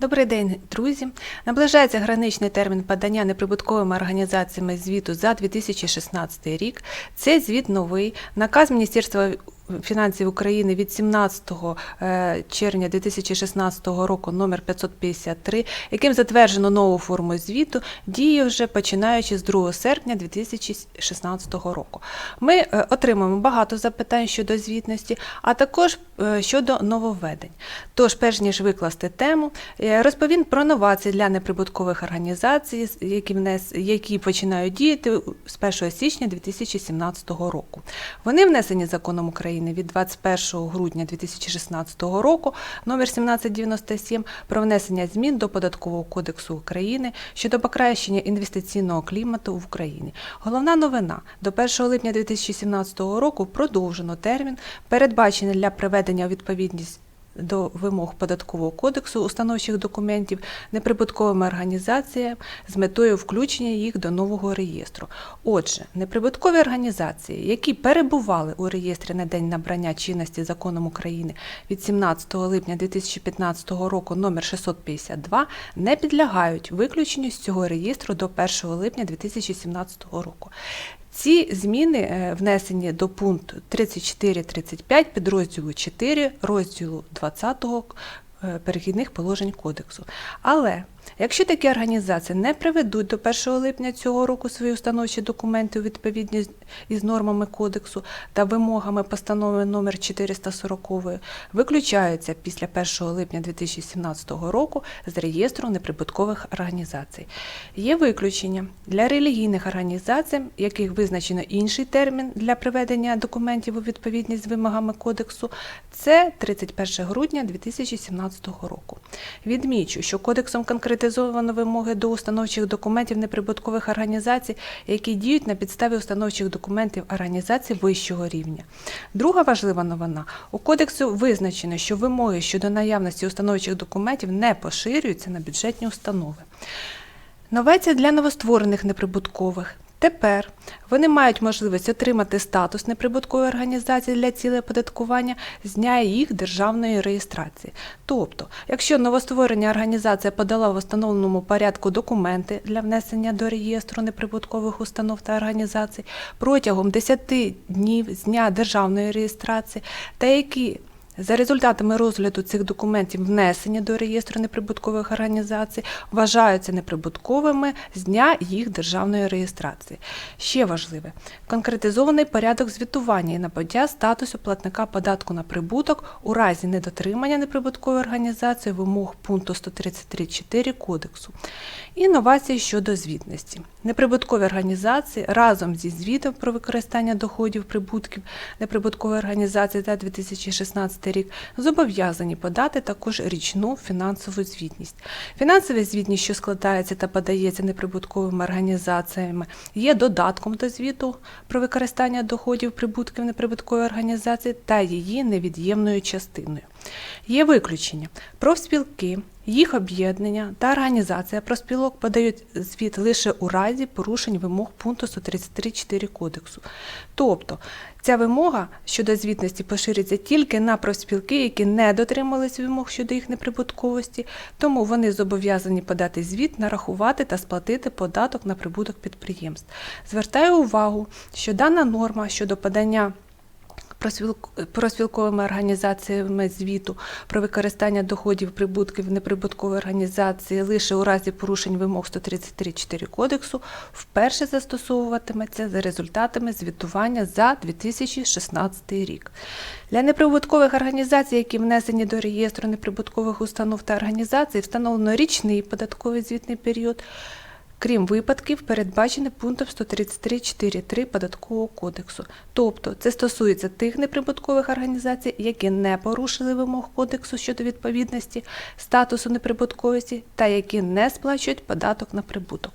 Добрий день, друзі. Наближається граничний термін подання неприбутковими організаціями звіту за 2016 рік. Цей звіт новий. Наказ Міністерства фінансів України від 17 е, червня 2016 року номер 553, яким затверджено нову форму звіту, діє вже починаючи з 2 серпня 2016 року. Ми е, отримуємо багато запитань щодо звітності, а також е, щодо нововведень. Тож, перш ніж викласти тему, розповім про новації для неприбуткових організацій, які, внес, які починають діяти з 1 січня 2017 року. Вони внесені законом України від 21 грудня 2016 року номер 1797 про внесення змін до Податкового кодексу України щодо покращення інвестиційного клімату в Україні. Головна новина до 1 липня 2017 року продовжено термін, передбачений для приведення у відповідність до вимог податкового кодексу установчих документів неприбутковими організаціями з метою включення їх до нового реєстру. Отже, неприбуткові організації, які перебували у реєстрі на день набрання чинності законом України від 17 липня 2015 року номер 652, не підлягають виключенню з цього реєстру до 1 липня 2017 року. Ці зміни е, внесені до пункту 34-35 підрозділу 4 розділу 20 е, перехідних положень кодексу. Але якщо такі організації не приведуть до 1 липня цього року свої установчі документи у відповідність із нормами кодексу та вимогами постанови номер 440, виключаються після 1 липня 2017 року з реєстру неприбуткових організацій. Є виключення для релігійних організацій, яких визначено інший термін для приведення документів у відповідність з вимогами кодексу. Це 31 грудня 2017 року. Відмічу, що кодексом конкретизовано вимоги до установчих документів неприбуткових організацій, які діють на підставі установчих документів організацій вищого рівня. Друга важлива новина у кодексу визначено, що вимоги щодо наявності установчих документів не поширюються на бюджетні установи. Новація для новостворених неприбуткових. Тепер вони мають можливість отримати статус неприбуткової організації для цілей оподаткування з дня їх державної реєстрації. Тобто, якщо новостворення організація подала в встановленому порядку документи для внесення до реєстру неприбуткових установ та організацій протягом 10 днів з дня державної реєстрації, та які за результатами розгляду цих документів внесені до реєстру неприбуткових організацій вважаються неприбутковими з дня їх державної реєстрації. Ще важливе конкретизований порядок звітування і набуття статусу платника податку на прибуток у разі недотримання неприбуткової організації вимог пункту 133.4 кодексу. Інновації щодо звітності. Неприбуткові організації разом зі звітом про використання доходів прибутків неприбуткової організації за 2016 рік зобов'язані подати також річну фінансову звітність. Фінансова звітність, що складається та подається неприбутковими організаціями, є додатком до звіту про використання доходів прибутків неприбуткової організації та її невід'ємною частиною. Є виключення. Профспілки, їх об'єднання та організація профспілок подають звіт лише у разі порушень вимог пункту 133.4 кодексу. Тобто ця вимога щодо звітності поширюється тільки на профспілки, які не дотримались вимог щодо їх неприбутковості, тому вони зобов'язані подати звіт, нарахувати та сплатити податок на прибуток підприємств. Звертаю увагу, що дана норма щодо подання проспілковими організаціями звіту про використання доходів прибутків неприбуткової організації лише у разі порушень вимог 133.4 кодексу вперше застосовуватиметься за результатами звітування за 2016 рік. Для неприбуткових організацій, які внесені до реєстру неприбуткових установ та організацій, встановлено річний податковий звітний період крім випадків, передбачених пунктом 133.4.3 Податкового кодексу. Тобто це стосується тих неприбуткових організацій, які не порушили вимог кодексу щодо відповідності статусу неприбутковості та які не сплачують податок на прибуток.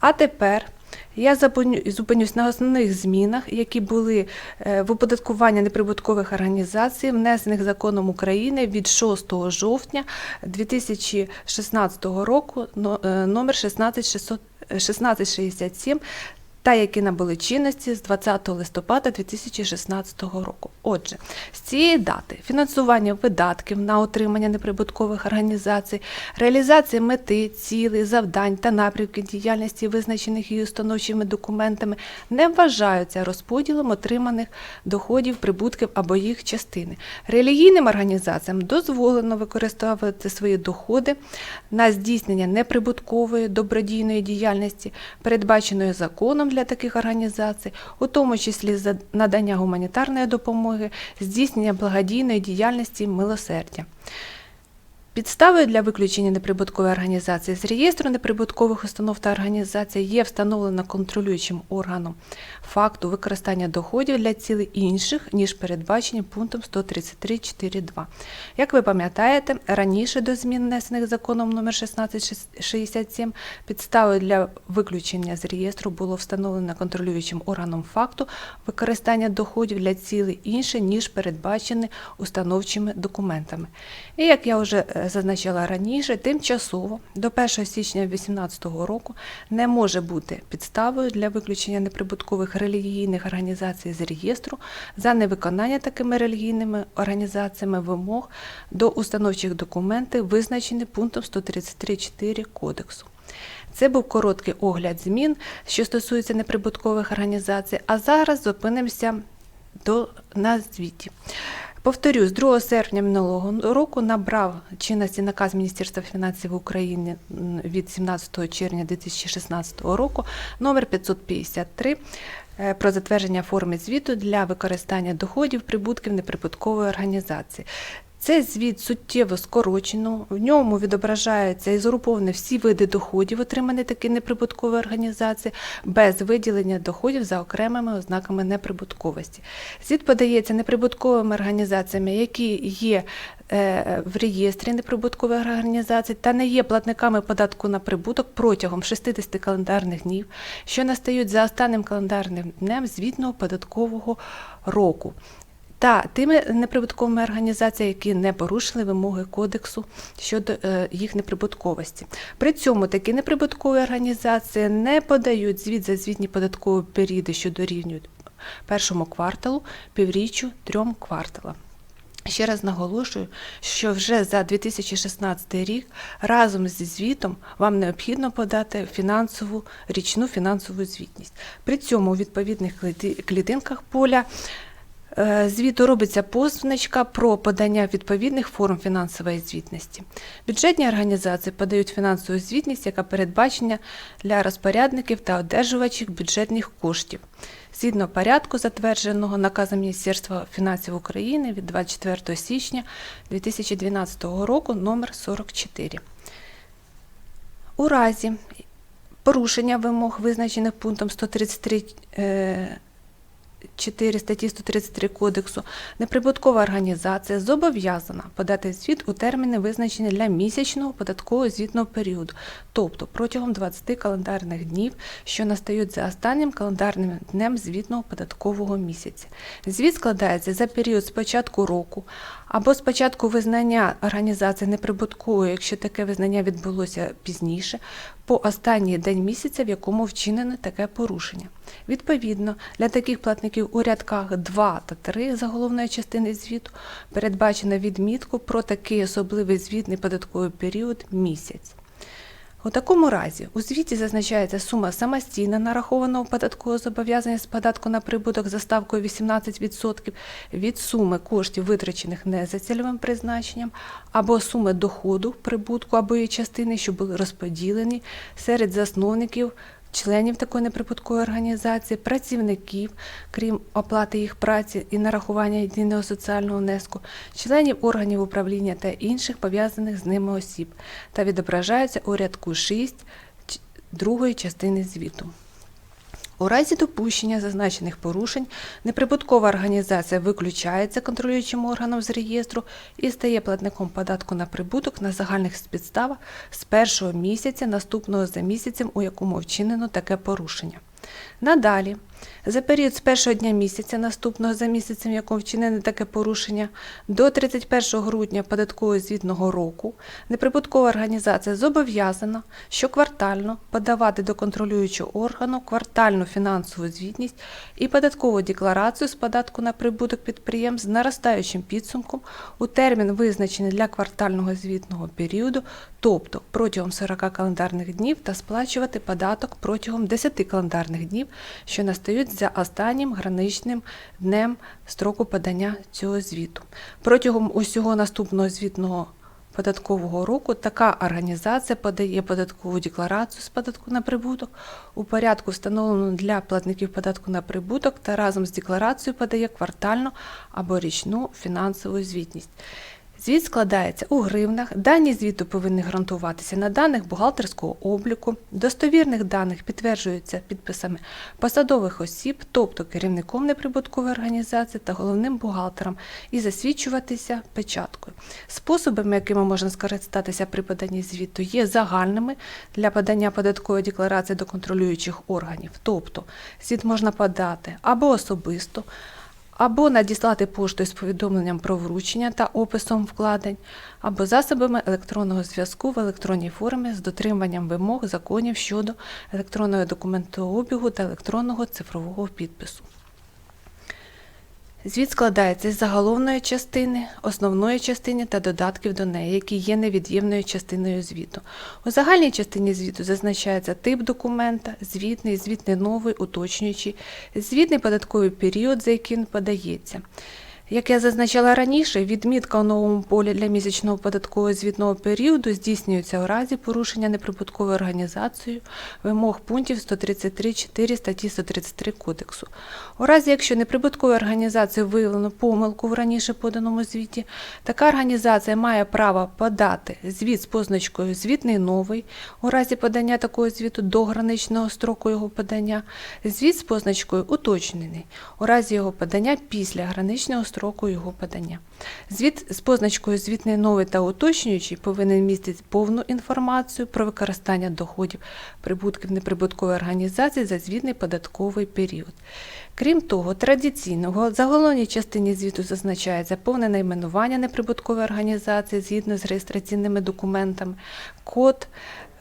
А тепер я зупиню- зупинюсь на основних змінах, які були е, в оподаткування неприбуткових організацій, внесених законом України від 6 жовтня 2016 року, е, номер 16600 1667 та які набули чинності з 20 листопада 2016 року. Отже, з цієї дати фінансування видатків на утримання неприбуткових організацій, реалізація мети, цілей, завдань та напрямків діяльності, визначених її установчими документами, не вважаються розподілом отриманих доходів, прибутків або їх частини. Релігійним організаціям дозволено використовувати свої доходи на здійснення неприбуткової добродійної діяльності, передбаченої законом для таких організацій, у тому числі за надання гуманітарної допомоги, здійснення благодійної діяльності милосердя. Підставою для виключення неприбуткової організації з реєстру неприбуткових установ та організацій є встановлено контролюючим органом факту використання доходів для цілей інших, ніж передбачені пунктом 133.4.2. Як ви пам'ятаєте, раніше до змін внесених законом номер 1667 підставою для виключення з реєстру було встановлено контролюючим органом факту використання доходів для цілей інші, ніж передбачені установчими документами. І як я вже зазначала раніше, тимчасово до 1 січня 2018 року не може бути підставою для виключення неприбуткових релігійних організацій з реєстру за невиконання такими релігійними організаціями вимог до установчих документів, визначених пунктом 133.4 Кодексу. Це був короткий огляд змін, що стосується неприбуткових організацій. А зараз зупинимося до на звіті. Повторю, з 2 серпня минулого року набрав чинності наказ Міністерства фінансів України від 17 червня 2016 року номер 553 е, про затвердження форми звіту для використання доходів прибутків неприбуткової організації. Цей звіт суттєво скорочено. В ньому відображаються і згруповані всі види доходів, отримані такі неприбуткові організації, без виділення доходів за окремими ознаками неприбутковості. Звіт подається неприбутковими організаціями, які є е, в реєстрі неприбуткових організацій та не є платниками податку на прибуток протягом 60 календарних днів, що настають за останнім календарним днем звітного податкового року та тими неприбутковими організаціями, які не порушили вимоги кодексу щодо е, їх неприбутковості. При цьому такі неприбуткові організації не подають звіт за звітні податкові періоди, що дорівнюють першому кварталу, півріччю, трьом кварталам. Ще раз наголошую, що вже за 2016 рік разом зі звітом вам необхідно подати фінансову річну фінансову звітність. При цьому у відповідних клітинках поля звіту робиться позначка про подання відповідних форм фінансової звітності. Бюджетні організації подають фінансову звітність, яка передбачена для розпорядників та одержувачів бюджетних коштів. Згідно порядку, затвердженого наказом Міністерства фінансів України від 24 січня 2012 року номер 44. У разі порушення вимог, визначених пунктом 133 е, 4 статті 133 Кодексу, неприбуткова організація зобов'язана подати звіт у терміни, визначені для місячного податкового звітного періоду, тобто протягом 20 календарних днів, що настають за останнім календарним днем звітного податкового місяця. Звіт складається за період з початку року або з початку визнання організації неприбутковою, якщо таке визнання відбулося пізніше, по останній день місяця, в якому вчинено таке порушення. Відповідно, для таких платників у рядках 2 та 3 заголовної частини звіту передбачено відмітку про такий особливий звітний податковий період місяць. У такому разі у звіті зазначається сума самостійно нарахованого податкового зобов'язання з податку на прибуток за ставкою 18% від суми коштів, витрачених не за цільовим призначенням, або суми доходу, прибутку або її частини, що були розподілені серед засновників членів такої неприбуткової організації, працівників, крім оплати їх праці і нарахування єдиного соціального внеску, членів органів управління та інших пов'язаних з ними осіб, та відображаються у рядку 6 другої частини звіту. У разі допущення зазначених порушень неприбуткова організація виключається контролюючим органом з реєстру і стає платником податку на прибуток на загальних підставах з першого місяця наступного за місяцем, у якому вчинено таке порушення. Надалі. За період з першого дня місяця наступного за місяцем, в вчинене таке порушення, до 31 грудня податкового звітного року неприбуткова організація зобов'язана щоквартально подавати до контролюючого органу квартальну фінансову звітність і податкову декларацію з податку на прибуток підприємств з наростаючим підсумком у термін, визначений для квартального звітного періоду, тобто протягом 40 календарних днів та сплачувати податок протягом 10 календарних днів, що настають за останнім граничним днем строку подання цього звіту. Протягом усього наступного звітного податкового року така організація подає податкову декларацію з податку на прибуток у порядку, встановленому для платників податку на прибуток, та разом з декларацією подає квартальну або річну фінансову звітність. Звіт складається у гривнах. Дані звіту повинні гарантуватися на даних бухгалтерського обліку, достовірних даних підтверджуються підписами посадових осіб, тобто керівником неприбуткової організації та головним бухгалтером, і засвідчуватися печаткою. Способами, якими можна скористатися при поданні звіту, є загальними для подання податкової декларації до контролюючих органів, тобто звіт можна подати або особисто або надіслати поштою з повідомленням про вручення та описом вкладень, або засобами електронного зв'язку в електронній формі з дотриманням вимог законів щодо електронного документообігу та електронного цифрового підпису. Звіт складається з заголовної частини, основної частини та додатків до неї, які є невід'ємною частиною звіту. У загальній частині звіту зазначається тип документа, звітний, звітний новий, уточнюючий, звітний податковий період, за який він подається. Як я зазначала раніше, відмітка у новому полі для місячного податкового звітного періоду здійснюється у разі порушення неприбутковою організацією вимог пунктів 133.4 статті 133 Кодексу. У разі, якщо неприбутковою організацією виявлено помилку в раніше поданому звіті, така організація має право подати звіт з позначкою Звітний новий у разі подання такого звіту до граничного строку його подання, звіт з позначкою Уточнений у разі його подання після граничного строку його подання. Звіт з позначкою Звітний новий та уточнюючий повинен містити повну інформацію про використання доходів прибутків неприбуткової організації за звітний податковий період. Крім того, традиційно в заголовній частині звіту зазначається повне найменування неприбуткової організації згідно з реєстраційними документами, код,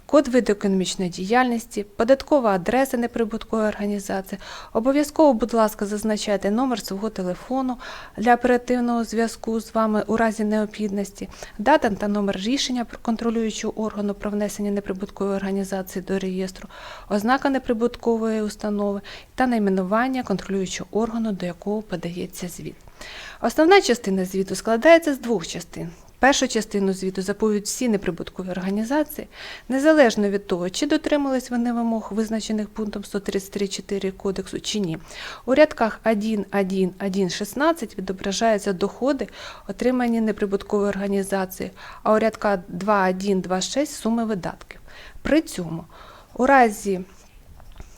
код виду економічної діяльності, податкова адреса неприбуткової організації. Обов'язково, будь ласка, зазначайте номер свого телефону для оперативного зв'язку з вами у разі необхідності, дата та номер рішення про контролюючого органу про внесення неприбуткової організації до реєстру, ознака неприбуткової установи та найменування контролюючого органу, до якого подається звіт. Основна частина звіту складається з двох частин. Першу частину звіту заповідь всі неприбуткові організації, незалежно від того, чи дотримались вони вимог, визначених пунктом 133.4 кодексу чи ні. У рядках 1.1.1.16 відображаються доходи, отримані неприбутковою організацією, а у рядках 2.1.2.6 суми видатків. При цьому у разі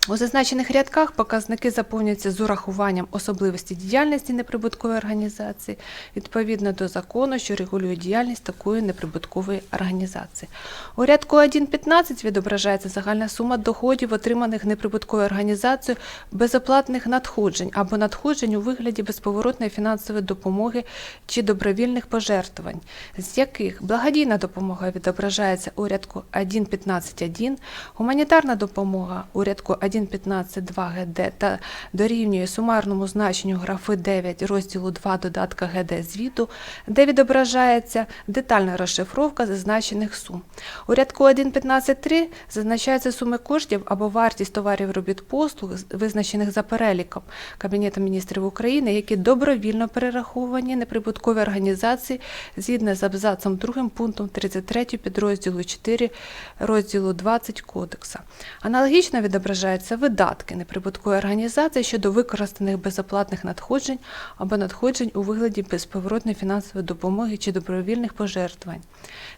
у зазначених рядках показники заповнюються з урахуванням особливості діяльності неприбуткової організації відповідно до закону, що регулює діяльність такої неприбуткової організації. У рядку 1.15 відображається загальна сума доходів, отриманих неприбутковою організацією безоплатних надходжень або надходжень у вигляді безповоротної фінансової допомоги чи добровільних пожертвувань, з яких благодійна допомога відображається у рядку 1.15.1, гуманітарна допомога у рядку 1.15.2 ГД та дорівнює сумарному значенню графи 9 розділу 2 додатка ГД звіту, де відображається детальна розшифровка зазначених сум. У рядку 1.15.3 зазначаються суми коштів або вартість товарів робіт послуг, визначених за переліком Кабінету міністрів України, які добровільно перераховані неприбуткові організації згідно з абзацом 2 пунктом 33 підрозділу 4 розділу 20 Кодекса. Аналогічно відображаються видатки неприбуткової організації щодо використаних безоплатних надходжень або надходжень у вигляді безповоротної фінансової допомоги чи добровільних пожертвувань.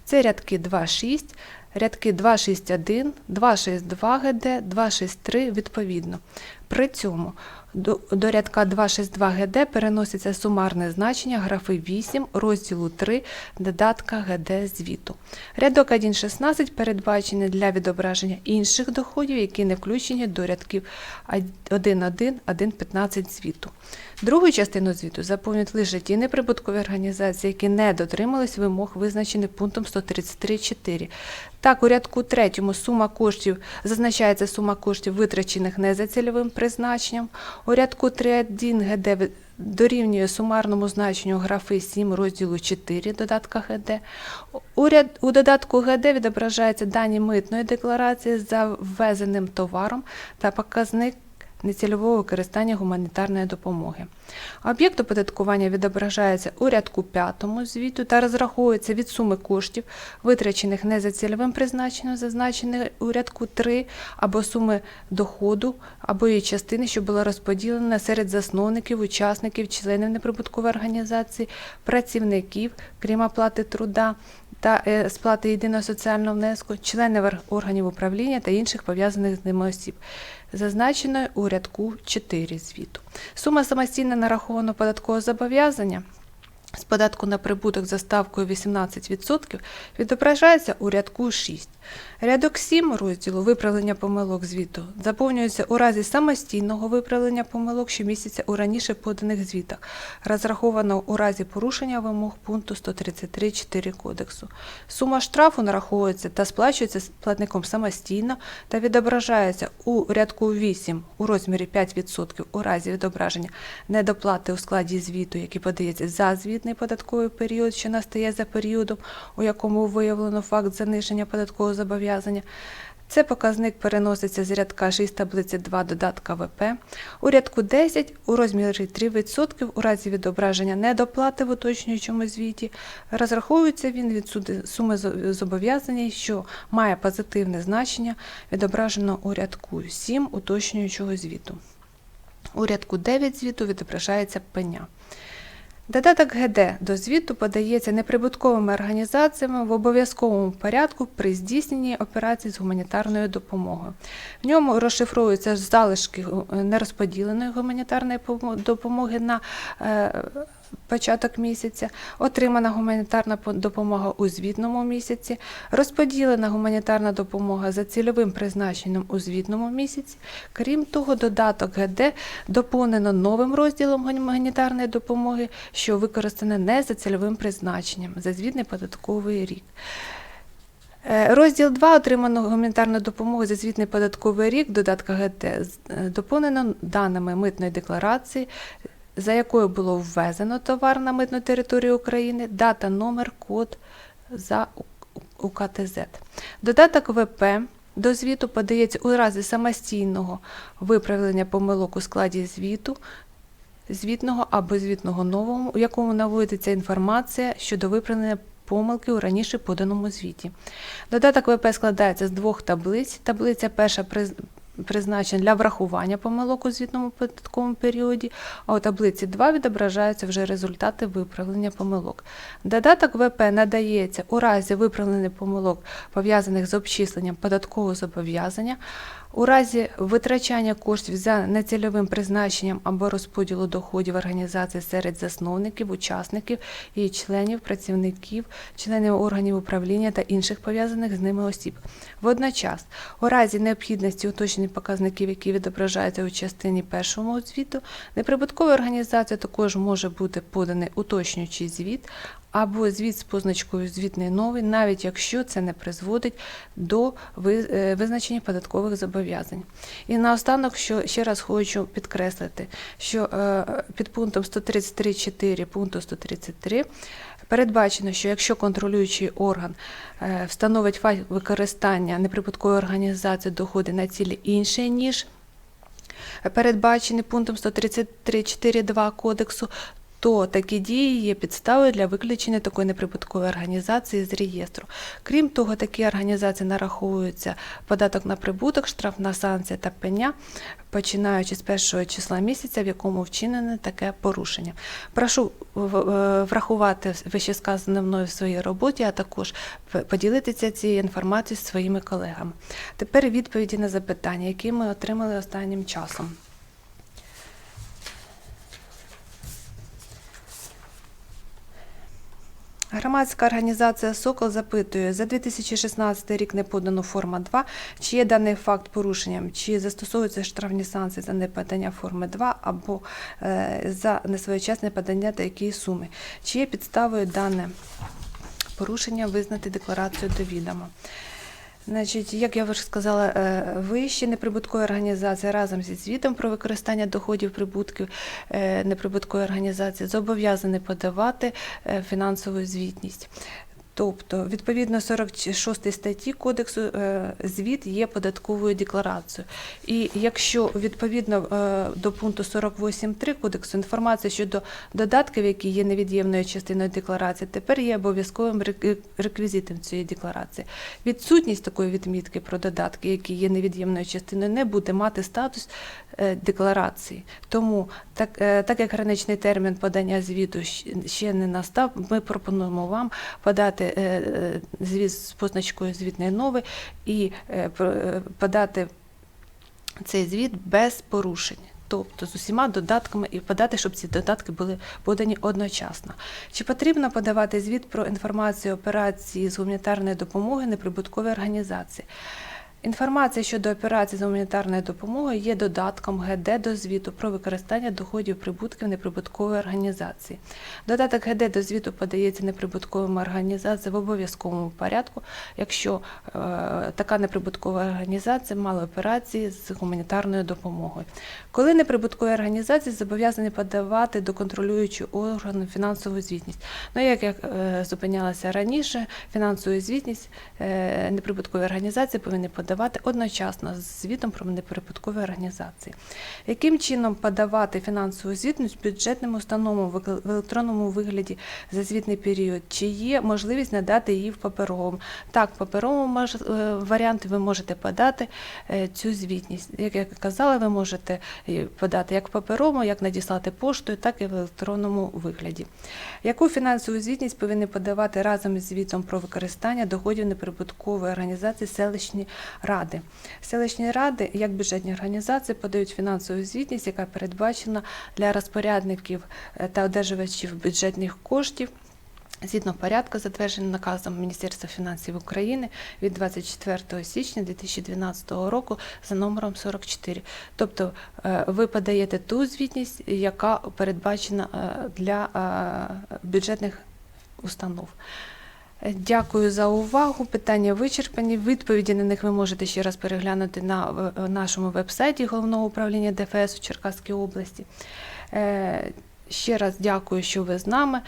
Це рядки 2.6, рядки 261, 262 ГД, 263 відповідно. При цьому до, до рядка 262 ГД переноситься сумарне значення графи 8 розділу 3 додатка ГД звіту. Рядок 1.16 передбачений для відображення інших доходів, які не включені до рядків 1.1, 1.15 звіту. Другу частину звіту заповнюють лише ті неприбуткові організації, які не дотримались вимог, визначених пунктом 133.4. Так, у рядку третьому сума коштів зазначається сума коштів, витрачених не за цільовим призначенням. У рядку 3.1 ГД дорівнює сумарному значенню графи 7 розділу 4 додатка ГД. У, ряд, у додатку ГД відображаються дані митної декларації за ввезеним товаром та показник нецільового використання гуманітарної допомоги. Об'єкт оподаткування відображається у рядку 5 звіту та розраховується від суми коштів, витрачених не за цільовим призначенням, зазначених у рядку 3, або суми доходу, або її частини, що була розподілена серед засновників, учасників, членів неприбуткової організації, працівників, крім оплати труда, та е, сплати єдиного соціального внеску, членів органів управління та інших пов'язаних з ними осіб, зазначеної у рядку 4 звіту. Сума самостійно нарахованого податкового зобов'язання з податку на прибуток за ставкою 18% відображається у рядку 6. Рядок 7 розділу виправлення помилок звіту заповнюється у разі самостійного виправлення помилок, що містяться у раніше поданих звітах, розраховано у разі порушення вимог пункту 133.4 кодексу. Сума штрафу нараховується та сплачується платником самостійно та відображається у рядку 8 у розмірі 5% у разі відображення недоплати у складі звіту, який подається за звітний податковий період, що настає за періодом, у якому виявлено факт заниження податкового зобов'язання. Це показник переноситься з рядка 6 таблиці 2 додатка ВП. У рядку 10 у розмірі 3% у разі відображення недоплати в уточнюючому звіті. Розраховується він від суми зо- зобов'язань, що має позитивне значення, відображено у рядку 7 уточнюючого звіту. У рядку 9 звіту відображається пеня. Додаток ГД до звіту подається неприбутковими організаціями в обов'язковому порядку при здійсненні операцій з гуманітарною допомогою. В ньому розшифровуються залишки е, нерозподіленої гуманітарної допомоги на е, початок місяця, отримана гуманітарна допомога у звітному місяці, розподілена гуманітарна допомога за цільовим призначенням у звітному місяці. Крім того, додаток ГД доповнено новим розділом гуманітарної допомоги, що використане не за цільовим призначенням за звітний податковий рік. Е, Розділ 2 отримано гуманітарну допомогу за звітний податковий рік додатка ГТ е, доповнено даними митної декларації, за якою було ввезено товар на митну територію України, дата, номер, код за УКТЗ. Додаток ВП до звіту подається у разі самостійного виправлення помилок у складі звіту, звітного або звітного нового, у якому наводиться інформація щодо виправлення помилки у раніше поданому звіті. Додаток ВП складається з двох таблиць. Таблиця перша приз- для врахування помилок у звітному податковому періоді, а у таблиці 2 відображаються вже результати виправлення помилок. Додаток ВП надається у разі виправлення помилок, пов'язаних з обчисленням податкового зобов'язання, у разі витрачання коштів за нецільовим призначенням або розподілу доходів організації серед засновників, учасників і членів, працівників, членів органів управління та інших пов'язаних з ними осіб. Водночас, у разі необхідності уточнення показників, які відображаються у частині першому звіту, неприбуткова організація також може бути поданий уточнюючий звіт або звіт з позначкою звітний новий, навіть якщо це не призводить до е, визначення податкових зобов'язань. І наостанок, що ще раз хочу підкреслити, що е, під пунктом 133.4 пункту 133 передбачено, що якщо контролюючий орган е, встановить факт використання неприбуткової організації доходи на цілі інші, ніж передбачені пунктом 133.4.2 кодексу, то такі дії є підставою для виключення такої неприбуткової організації з реєстру. Крім того, такі організації нараховуються податок на прибуток, штрафна санкція та пеня, починаючи з першого числа місяця, в якому вчинене таке порушення. Прошу е, врахувати вищесказане мною в своїй роботі, а також поділитися цією інформацією зі своїми колегами. Тепер відповіді на запитання, які ми отримали останнім часом. Громадська організація Сокол запитує за 2016 рік не подано форма 2. Чи є даний факт порушенням, чи застосовуються штрафні санкції за неподання форми 2 або е, за несвоєчасне подання та які суми? Чи є підставою дане порушення визнати декларацію до відома? Значить, як я вже сказала, е, вищі неприбуткові організації разом зі звітом про використання доходів прибутків е, неприбуткової організації зобов'язані подавати е, фінансову звітність. Тобто, відповідно 46 статті Кодексу е, звіт є податковою декларацією. І якщо відповідно е, до пункту 48.3 Кодексу інформація щодо додатків, які є невід'ємною частиною декларації, тепер є обов'язковим реквізитом цієї декларації. Відсутність такої відмітки про додатки, які є невід'ємною частиною, не буде мати статус е, декларації. Тому, так, так як граничний термін подання звіту ще не настав, ми пропонуємо вам подати е, е, звіт з позначкою звітної нови і е, подати цей звіт без порушень. Тобто з усіма додатками і подати, щоб ці додатки були подані одночасно. Чи потрібно подавати звіт про інформацію операції з гуманітарної допомоги неприбуткової організації? Інформація щодо операцій з гуманітарною допомогою є додатком ГД до звіту про використання доходів прибутків неприбуткової організації. Додаток ГД до звіту подається неприбутковим організаціям в обов'язковому порядку, якщо е, така неприбуткова організація мала операції з гуманітарною допомогою. Коли неприбуткові організації зобов'язані подавати до контролюючого органу фінансову звітність. Ну, як я е, зупинялася раніше, фінансову звітність е, неприбуткові організації повинні подавати одночасно з звітом про неприбуткові організації. Яким чином подавати фінансову звітність бюджетним установам в електронному вигляді за звітний період? Чи є можливість надати її в паперовому? Так, в паперовому е, варіанті ви можете подати е, цю звітність. Як я казала, ви можете подати як в паперовому, як надіслати поштою, так і в електронному вигляді. Яку фінансову звітність повинні подавати разом із звітом про використання доходів неприбуткової організації селищні ради? Селищні ради, як бюджетні організації, подають фінансову звітність, яка передбачена для розпорядників е, та одержувачів бюджетних коштів. Згідно порядку, затверджений наказом Міністерства фінансів України від 24 січня 2012 року за номером 44. Тобто е, ви подаєте ту звітність, яка передбачена е, для бюджетних установ. Е, Дякую за увагу. Питання вичерпані. Відповіді на них ви можете ще раз переглянути на е, нашому веб-сайті Головного управління ДФС у Черкаській області. Е, Ще раз дякую, що ви з нами.